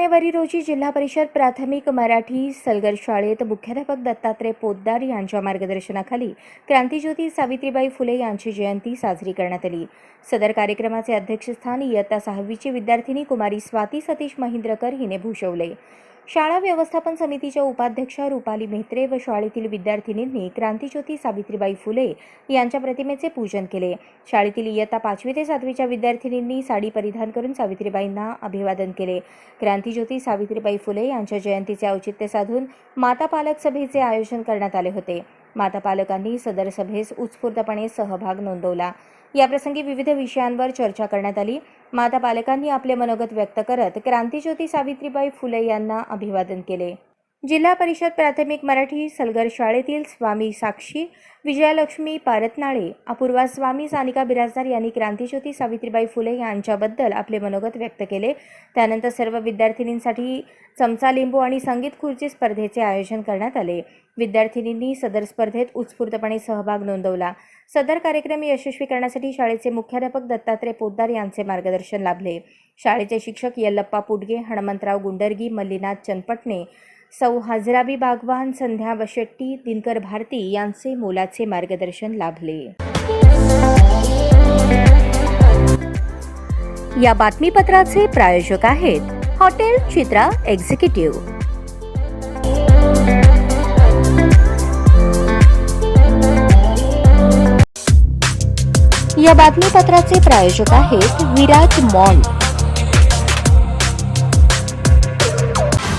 जानेवारी रोजी जिल्हा परिषद प्राथमिक मराठी सलगर शाळेत मुख्याध्यापक दत्तात्रय पोद्दार यांच्या मार्गदर्शनाखाली क्रांतीज्योती सावित्रीबाई फुले यांची जयंती साजरी करण्यात आली. सदर कार्यक्रमाचे अध्यक्षस्थान इयत्ता सहावीची विद्यार्थिनी कुमारी स्वाती सतीश महिंद्रकर हिने भूषवले. शाळा व्यवस्थापन समितीच्या उपाध्यक्षा रुपाली मेहत्रे व शाळेतील विद्यार्थिनींनी क्रांतीज्योती सावित्रीबाई फुले यांच्या प्रतिमेचे पूजन केले. शाळेतील इयत्ता पाचवी ते सातवीच्या विद्यार्थिनींनी साडी परिधान करून सावित्रीबाईंना अभिवादन केले. क्रांतीज्योती सावित्रीबाई फुले यांच्या जयंतीचे औचित्य साधून माता पालक सभेचे आयोजन करण्यात आले होते. माता पालकांनी सदर सभेस उत्स्फूर्तपणे सहभाग नोंदवला. याप्रसंगी विविध विषयांवर चर्चा करण्यात आली. माता पालकांनी आपले मनोगत व्यक्त करत क्रांतीज्योती सावित्रीबाई फुले यांना अभिवादन केले. जिल्हा परिषद प्राथमिक मराठी सलगर शाळेतील स्वामी साक्षी विजयालक्ष्मी पारतनाळे अपूर्वा स्वामी सानिका बिराजदार यांनी क्रांतीज्योती सावित्रीबाई फुले यांच्याबद्दल आपले मनोगत व्यक्त केले. त्यानंतर सर्व विद्यार्थिनींसाठी चमचा लिंबू आणि संगीत खुर्ची स्पर्धेचे आयोजन करण्यात आले. विद्यार्थिनींनी सदर स्पर्धेत उत्स्फूर्तपणे सहभाग नोंदवला. सदर कार्यक्रम यशस्वी करण्यासाठी शाळेचे मुख्याध्यापक दत्तात्रय पोद्दार यांचे मार्गदर्शन लाभले. शाळेचे शिक्षक यल्लप्पा पुडगे हणमंतराव गुंडर्गी मल्लीनाथ चनपटणे सौ हजराबी बागवान संध्या वशेट्टी दिनकर भारती यांचे मोलाचे मार्गदर्शन लाभले. या बातमीपत्राचे प्रायोजक आहेत हॉटेल चित्रा एक्झिक्युटिव्ह. या बातमीपत्राचे प्रायोजक आहेत विराज मॉल.